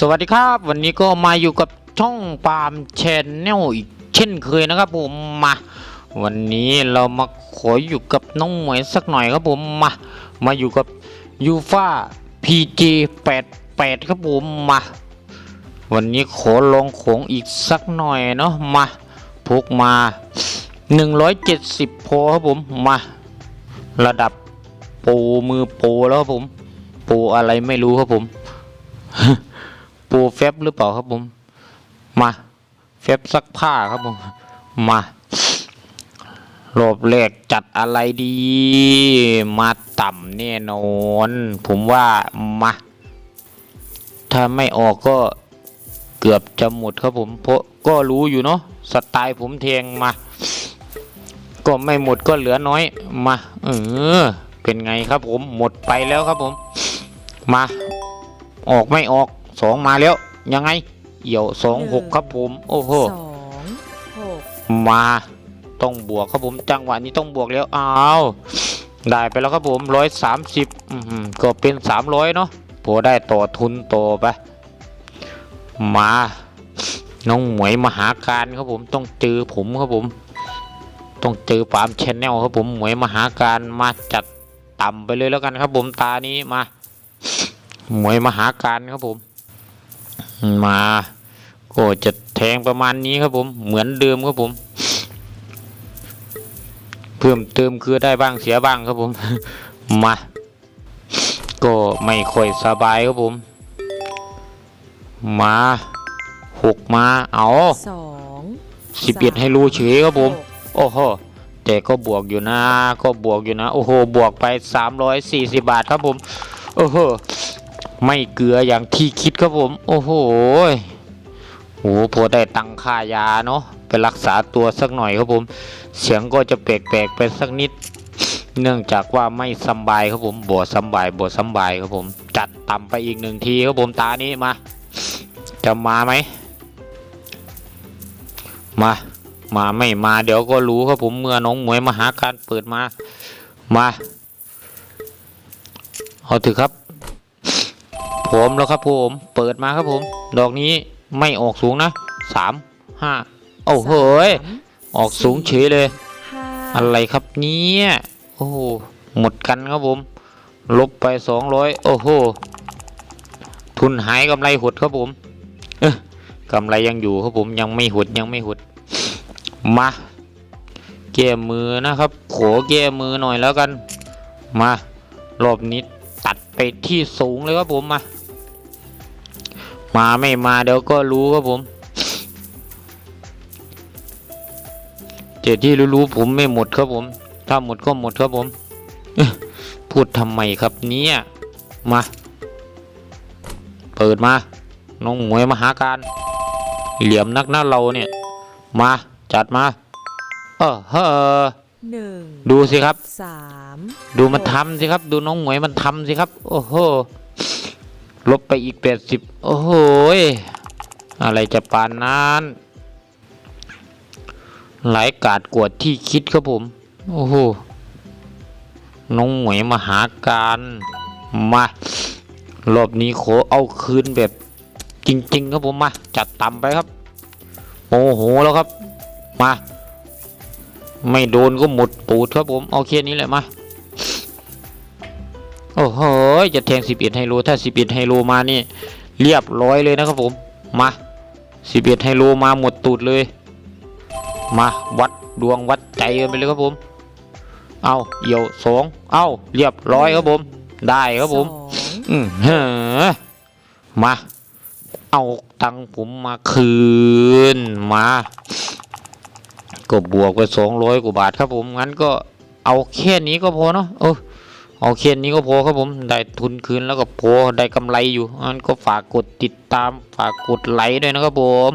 สวัสดีครับ วันนี้ก็มาอยู่กับช่องปาล์มแชนแนลอีกเช่นเคยนะครับผมมา วันนี้เรามาขออยู่กับน้องหมวยสักหน่อยครับผมมามาอยู่กับยูฟ่า PG 88ครับผมมาวันนี้ขอลองของอีกสักหน่อยเนาะมาพกมา 170พอครับผมมา ระดับโปมือโปแล้วครับผม โปอะไรไม่รู้ครับผม ปูเฟบหรือเปล่าครับผม มาเฟบซักผ้าครับผม มารอบแรกจัดอะไรดี มาต่ำแน่นอน ผมว่ามา ถ้าไม่ออกก็เกือบจะหมดครับผม เพราะก็รู้อยู่เนาะสไตล์ผมเทงมา ก็ไม่หมดก็เหลือน้อยมา เออ เป็นไงครับผมหมดไปแล้วครับผม มา ออกไม่ออก สองมาแล้ว ยังไงเหี่ยวสองหกครับผม โอ้โหสองหกมาต้องบวกครับผมจังหวะนี้ต้องบวกแล้วอ้าวได้ไปแล้วครับผมร้อยสามสิบก็เป็นสามร้อยเนาะพอได้ต่อทุนต่อไป มา น้องหมวยมหาการครับผมต้องเจอผมครับผม ต้องเจอปาล์มชแนลครับผมหมวยมหาการมาจัดต่ำไปเลยแล้วกันครับผมตานี้มาหมวยมหาการครับผม มาก็จะแทงประมาณนี้ครับผม เหมือนเดิมครับผม เพิ่มเติมคือได้บ้างเสียบ้างครับผม มา ก็ไม่ค่อยสบายครับผม มาหกมาเอาสองสิบเอ็ดให้รู้เฉยครับผมหกโอ้โหแต่ก็บวกอยู่นะ ก็บวกอยู่นะ โอ้โห บวกไปสามร้อยสี่สิบาทครับผม โอ้โห ไม่เกลืออย่างที่คิดครับผม โอ้โหโหพอได้ตังค่ายาเนาะไปรักษาตัวสักหน่อยครับผม เสียงก็จะแปลกๆไปสักนิด เนื่องจากว่าไม่สบายครับผมบ่สบายบ่สบายครับผม จัดต่ำไปอีกหนึ่งทีครับผมตานี้มา จะมาไหมมา มาไม่มาเดี๋ยวก็รู้ครับผมเมื่อน้องหมวยมาหาการเปิดมา มา เอาถือครับ ผมแล้วครับผม เปิดมาครับผม ดอกนี้ไม่ออกสูงนะสามห้าโอ้โหยสามออกสูงเฉยเลยห้าอะไรครับเนี่ยโอ้โหหมดกันครับผม ลบไปสองร้อยโอ้โห ทุนหายกำไรหดครับผม เอ้อกำไรยังอยู่ครับผมยังไม่หดยังไม่หด มาแก้มือนะครับ ขอแก้มือหน่อยแล้วกัน มารอบนี้ตัดไปที่สูงเลยครับผมมา มาไม่มาเดี๋ยวก็รู้ครับผมเจที่รู้ๆผมไม่หมดครับผม ถ้าหมดก็หมดครับผมเอ๊ะพูดทำไมครับเนี่ยมา เปิดมา น้องหมวยมาหาการ เหลี่ยมนักหน้าเราเนี่ย มาจัดมา เออเฮ้อหนึ่งดูสิครับสามดูมันทำสิครับ ดูน้องหมวยมันทำสิครับ โอ้โห ลบไปอีกแปดสิบโอ้โหอะไรจะปานนั้นหลายกาดกวดที่คิดครับผม โอ้โหน้องหมวยมาหาการมารอบนี้ขอเอาคืนแบบจริง ๆ ครับผมมาจัดต่ำไปครับโอ้โหแล้วครับมา ไม่โดนก็หมดปูดครับผมเอาแค่นี้แหละมา โอ้โหจะแทง11ไฮโลถ้า11ไฮโลมานี่ เรียบร้อยเลยนะครับผมมา11ไฮโลมาหมดตูดเลย มาวัดดวงวัดใจกันไปเลยครับผม เอาเหี่ยวสองเอาเรียบร้อยครับผม ได้ครับผมสองอืมเฮ้อมาเอาตังค์ผมมาคืนมาก็บวกไปสองร้อยกว่าบาทครับผมงั้นก็เอาแค่นี้ก็พอเนาะเออ โอเคนี้ก็พอครับผมได้ทุนคืนแล้วก็พอได้กำไรอยู่งั้นก็ฝากกดติดตามฝากกดไลค์ด้วยนะครับผม